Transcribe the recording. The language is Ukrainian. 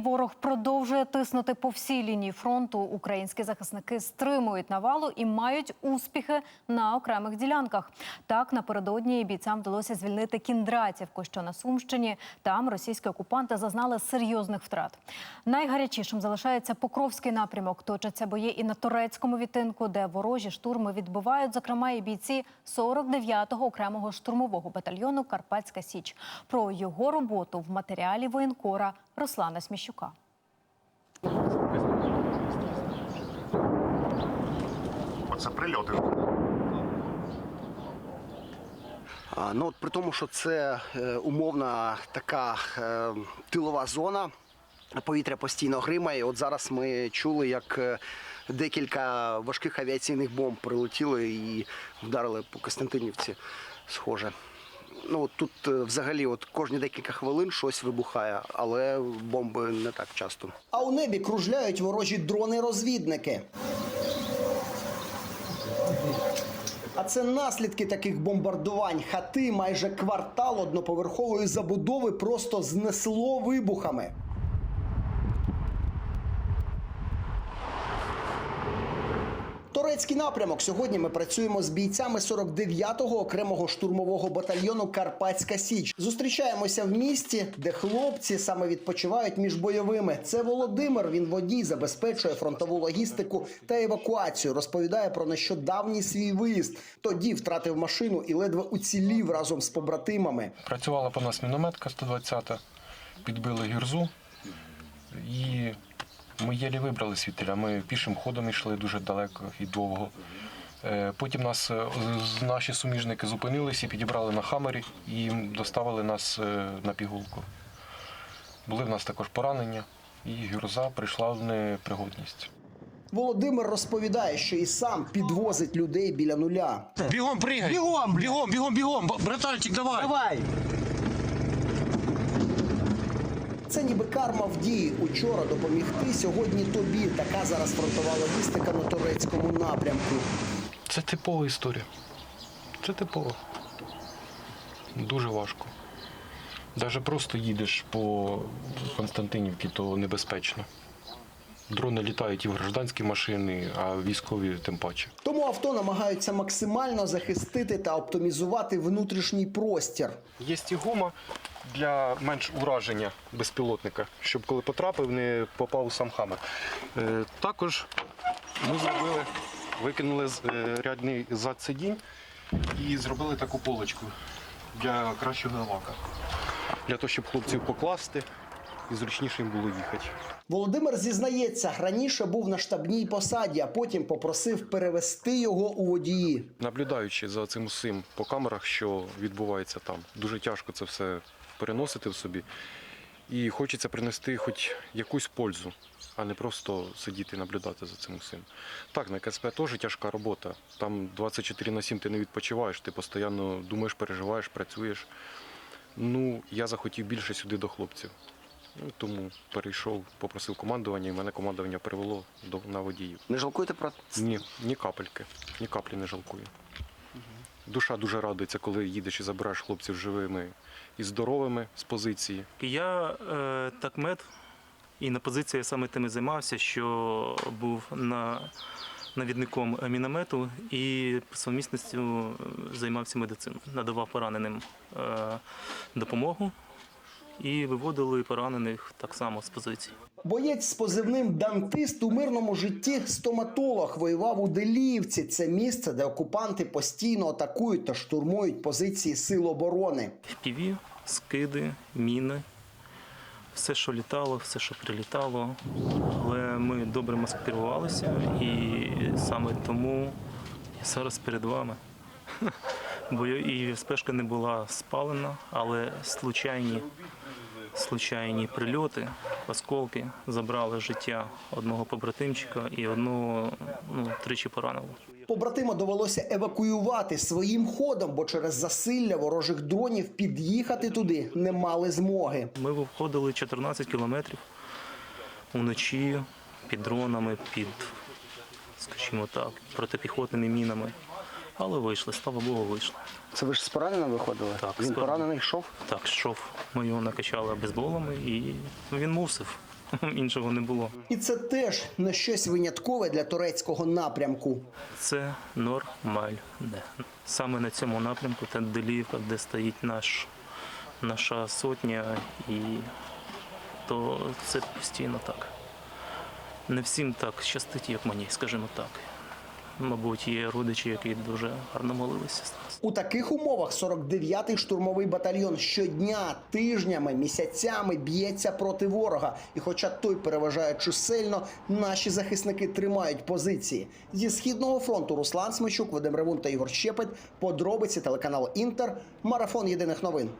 Ворог продовжує тиснути по всій лінії фронту. Українські захисники стримують навалу і мають успіхи на окремих ділянках. Так напередодні бійцям вдалося звільнити Кіндратівку, що на Сумщині. Там російські окупанти зазнали серйозних втрат. Найгарячішим залишається Покровський напрямок. Точаться бої і на турецькому відтинку, де ворожі штурми відбивають, зокрема, і бійці 49-го окремого штурмового батальйону Карпатська Січ. Про його роботу в матеріалі воєнкора Руслана Сміщука. Оце прильоти. Ну, от при тому, що це е, умовна така е, тилова зона, повітря постійно гримає. От зараз ми чули, як е, декілька важких авіаційних бомб прилетіли і вдарили по Костянтинівці. Схоже. Ну, тут е, взагалі от кожні декілька хвилин щось вибухає, але бомби не так часто. А у небі кружляють ворожі дрони-розвідники. А це наслідки таких бомбардувань. Хати майже квартал одноповерхової забудови просто знесло вибухами. Турецький напрямок. Сьогодні ми працюємо з бійцями 49-го окремого штурмового батальйону Карпатська Січ. Зустрічаємося в місті, де хлопці саме відпочивають між бойовими. Це Володимир. Він водій забезпечує фронтову логістику та евакуацію. Розповідає про нещодавній свій виїзд. Тоді втратив машину і ледве уцілів разом з побратимами. Працювала по нас мінометка 120, підбили гірзу і ми єлі вибрали світеля. Ми пішим ходом йшли дуже далеко і довго. Е, Потім нас е, наші суміжники зупинились і підібрали на хамері і доставили нас е, на пігулку. Були в нас також поранення, і гірза прийшла в непригодність. Володимир розповідає, що і сам підвозить людей біля нуля. Бегом прыгай! Бегом! Бегом, бегом, бегом! Б- Братанчик, давай! Давай! Це ніби карма в дії. Учора допомігти, сьогодні тобі. Така зараз фронтова логістика на турецькому напрямку. Це типова історія. Це типово. Дуже важко. Навіть просто їдеш по Константинівці, то небезпечно. Дрони літають і в гражданські машини, а військові тим паче. Тому авто намагаються максимально захистити та оптимізувати внутрішній простір. Є і гума для менш ураження безпілотника, щоб коли потрапив, не попав у сам хамер. Е, Також ми зробили, викинули е, рядний зад сидінь і зробили таку полочку для кращого лака. Для того, щоб хлопців покласти і зручніше їм було їхати. Володимир зізнається, раніше був на штабній посаді, а потім попросив перевести його у водії. Наблюдаючи за цим усім по камерах, що відбувається там, дуже тяжко це все переносити в собі. І хочеться принести хоч якусь пользу, а не просто сидіти і наблюдати за цим усім. Так, на КСП теж тяжка робота. Там 24 на 7 ти не відпочиваєш, ти постійно думаєш, переживаєш, працюєш. Ну, я захотів більше сюди до хлопців. Ну, тому перейшов, попросив командування, і мене командування перевело до, на водіїв. Не жалкуєте про це? Ні, ні капельки, ні каплі не жалкую. Душа дуже радується, коли їдеш і забираєш хлопців живими і здоровими з позиції. Я е, такмет, і на позиції я саме тим і займався, що був на, навідником міномету і по совмісності займався медициною, надавав пораненим е, допомогу і виводили поранених так само з позиції. Боєць з позивним Дантист у мирному житті стоматолог воював у Деліївці. Це місце, де окупанти постійно атакують та штурмують позиції сил оборони. FPV, скиди, міни, все, що літало, все, що прилітало. Але ми добре маскирувалися і саме тому я зараз перед вами. Бо і спешка не була спалена, але случайні, случайні прильоти, осколки забрали життя одного побратимчика і одного ну, тричі поранило. Побратима довелося евакуювати своїм ходом, бо через засилля ворожих дронів під'їхати туди не мали змоги. Ми виходили 14 кілометрів уночі під дронами, під, скажімо так, протипіхотними мінами. Але вийшли, слава Богу, вийшли. Це ви ж з пораненим виходили? Так, з Він пораненим. поранений йшов? Так, йшов. Ми його накачали бейсболами і він мусив. Іншого не було. І це теж не щось виняткове для турецького напрямку. Це нормальне. Саме на цьому напрямку, та Деліївка, де стоїть наш, наша сотня, і то це постійно так. Не всім так щастить, як мені, скажімо так. Мабуть, є родичі, які дуже гарно молилися. У таких умовах 49-й штурмовий батальйон щодня, тижнями, місяцями б'ється проти ворога. І хоча той переважає чисельно, наші захисники тримають позиції. Зі східного фронту Руслан Смичук, Вадим Ревун та Ігор Щепет. Подробиці телеканал Інтер. Марафон єдиних новин.